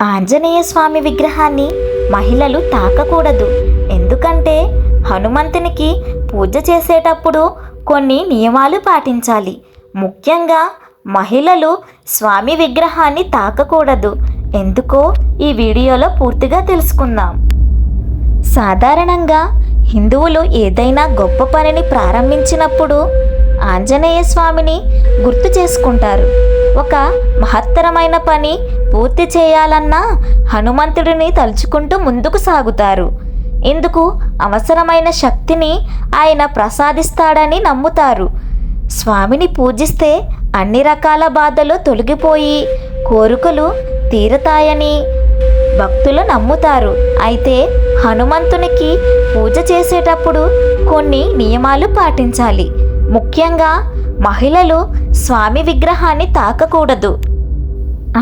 ఆంజనేయ స్వామి విగ్రహాన్ని మహిళలు తాకకూడదు. ఎందుకంటే హనుమంతునికి పూజ చేసేటప్పుడు కొన్ని నియమాలు పాటించాలి. ముఖ్యంగా మహిళలు స్వామి విగ్రహాన్ని తాకకూడదు. ఎందుకో ఈ వీడియోలో పూర్తిగా తెలుసుకుందాం. సాధారణంగా హిందువులు ఏదైనా గొప్ప పనిని ప్రారంభించినప్పుడు ఆంజనేయ స్వామిని గుర్తు చేసుకుంటారు. ఒక మహత్తరమైన పని పూర్తి చేయాలన్నా హనుమంతుడిని తలుచుకుంటూ ముందుకు సాగుతారు. ఇందుకు అవసరమైన శక్తిని ఆయన ప్రసాదిస్తాడని నమ్ముతారు. స్వామిని పూజిస్తే అన్ని రకాల బాధలు తొలగిపోయి కోరికలు తీరతాయని భక్తులు నమ్ముతారు. అయితే హనుమంతునికి పూజ చేసేటప్పుడు కొన్ని నియమాలు పాటించాలి. ముఖ్యంగా మహిళలు స్వామి విగ్రహాన్ని తాకకూడదు.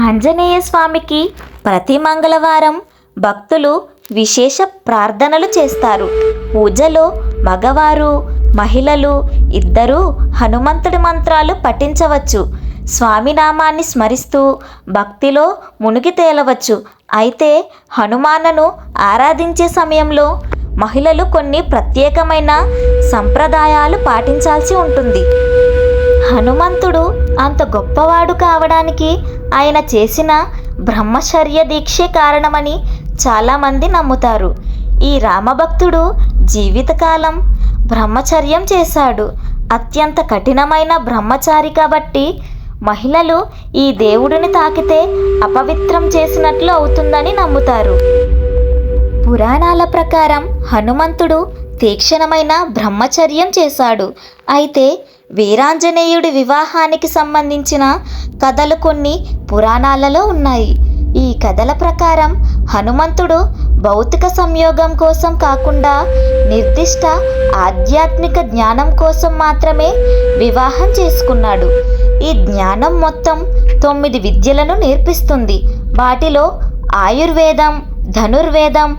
ఆంజనేయ స్వామికి ప్రతి మంగళవారం భక్తులు విశేష ప్రార్థనలు చేస్తారు. పూజలో మగవారు మహిళలు ఇద్దరూ హనుమంతుడి మంత్రాలు పఠించవచ్చు. స్వామి నామాన్ని స్మరిస్తూ భక్తిలో మునిగి తేలవచ్చు. అయితే హనుమానను ఆరాధించే సమయంలో మహిళలు కొన్ని ప్రత్యేకమైన సంప్రదాయాలు పాటించాల్సి ఉంటుంది. హనుమంతుడు అంత గొప్పవాడు కావడానికి ఆయన చేసిన బ్రహ్మచర్య దీక్షే కారణమని చాలామంది నమ్ముతారు. ఈ రామభక్తుడు జీవితకాలం బ్రహ్మచర్యం చేశాడు. అత్యంత కఠినమైన బ్రహ్మచారి కాబట్టి మహిళలు ఈ దేవుడిని తాకితే అపవిత్రం చేసినట్లు అవుతుందని నమ్ముతారు. పురాణాల ప్రకారం హనుమంతుడు తీక్షణమైన బ్రహ్మచర్యం చేశాడు. అయితే వీరాంజనేయుడి వివాహానికి సంబంధించిన కథలు కొన్ని పురాణాలలో ఉన్నాయి. ఈ కథల ప్రకారం హనుమంతుడు భౌతిక సంయోగం కోసం కాకుండా నిర్దిష్ట ఆధ్యాత్మిక జ్ఞానం కోసం మాత్రమే వివాహం చేసుకున్నాడు. ఈ జ్ఞానం మొత్తం తొమ్మిది విద్యలను నేర్పిస్తుంది. వాటిలో ఆయుర్వేదం ధనుర్వేదం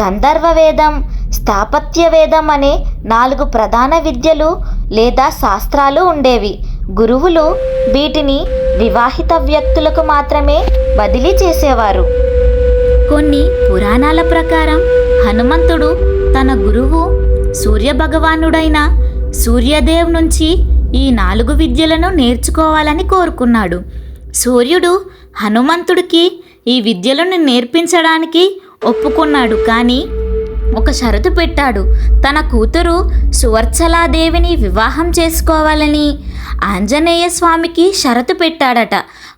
గంధర్వ వేదం స్థాపత్య వేదం అనే నాలుగు ప్రధాన విద్యలు లేదా శాస్త్రాలు ఉండేవి. గురువులు వీటిని వివాహిత వ్యక్తులకు మాత్రమే బదిలీ చేసేవారు. కొన్ని పురాణాల ప్రకారం హనుమంతుడు తన గురువు సూర్యభగవానుడైన సూర్యదేవ్ నుంచి ఈ నాలుగు విద్యలను నేర్చుకోవాలని కోరుకున్నాడు. సూర్యుడు హనుమంతుడికి ఈ విద్యలను నేర్పించడానికి ఒప్పుకున్నాడు కానీ ఒక షరతు పెట్టాడు. తన కూతురు సువర్చలాదేవిని వివాహం చేసుకోవాలని ఆంజనేయ స్వామికి షరతు పెట్టాడట.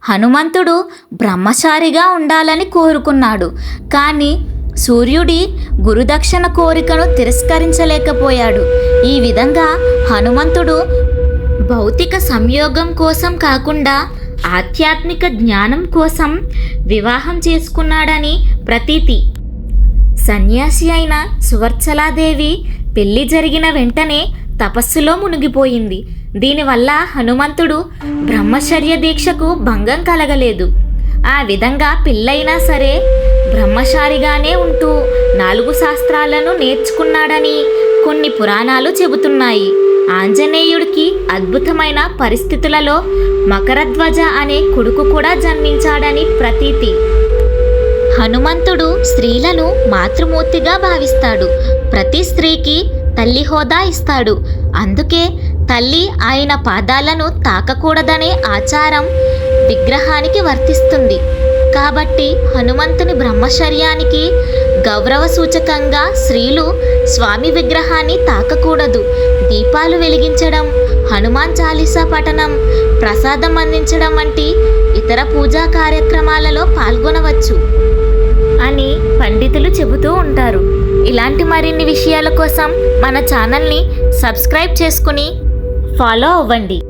హనుమంతుడు బ్రహ్మచారిగా ఉండాలని కోరుకున్నాడు. కానీ సూర్యుడి గురుదక్షిణ కోరికను తిరస్కరించలేకపోయాడు. ఈ విధంగా హనుమంతుడు భౌతిక సంయోగం కోసం కాకుండా ఆధ్యాత్మిక జ్ఞానం కోసం వివాహం చేసుకున్నాడని ప్రతీతి. సన్యాసి అయిన సువర్చలాదేవి పెళ్ళి జరిగిన వెంటనే తపస్సులో మునిగిపోయింది. దీనివల్ల హనుమంతుడు బ్రహ్మచర్య దీక్షకు భంగం కలగలేదు. ఆ విధంగా పెళ్ళైనా సరే బ్రహ్మచారిగానే ఉంటూ నాలుగు శాస్త్రాలను నేర్చుకున్నాడని కొన్ని పురాణాలు చెబుతున్నాయి. ఆంజనేయుడికి అద్భుతమైన పరిస్థితులలో మకరధ్వజ అనే కొడుకు కూడా జన్మించాడని ప్రతీతి. హనుమంతుడు స్త్రీలను మాతృమూర్తిగా భావిస్తాడు. ప్రతి స్త్రీకి తల్లి హోదా ఇస్తాడు. అందుకే తల్లి ఆయన పాదాలను తాకకూడదనే ఆచారం విగ్రహానికి వర్తిస్తుంది. కాబట్టి హనుమంతుని బ్రహ్మచర్యానికి గౌరవ సూచకంగా స్త్రీలు స్వామి విగ్రహాన్ని తాకకూడదు. దీపాలు వెలిగించడం హనుమాన్ చాలీసా పఠనం ప్రసాదం అందించడం వంటి ఇతర పూజా కార్యక్రమాలలో పాల్గొనవచ్చు. అని పండితులు చెబుతూ ఉంటారు. ఇలాంటి మరిన్ని విషయాల కోసం మన ఛానల్ని సబ్స్క్రైబ్ చేసుకుని ఫాలో అవ్వండి.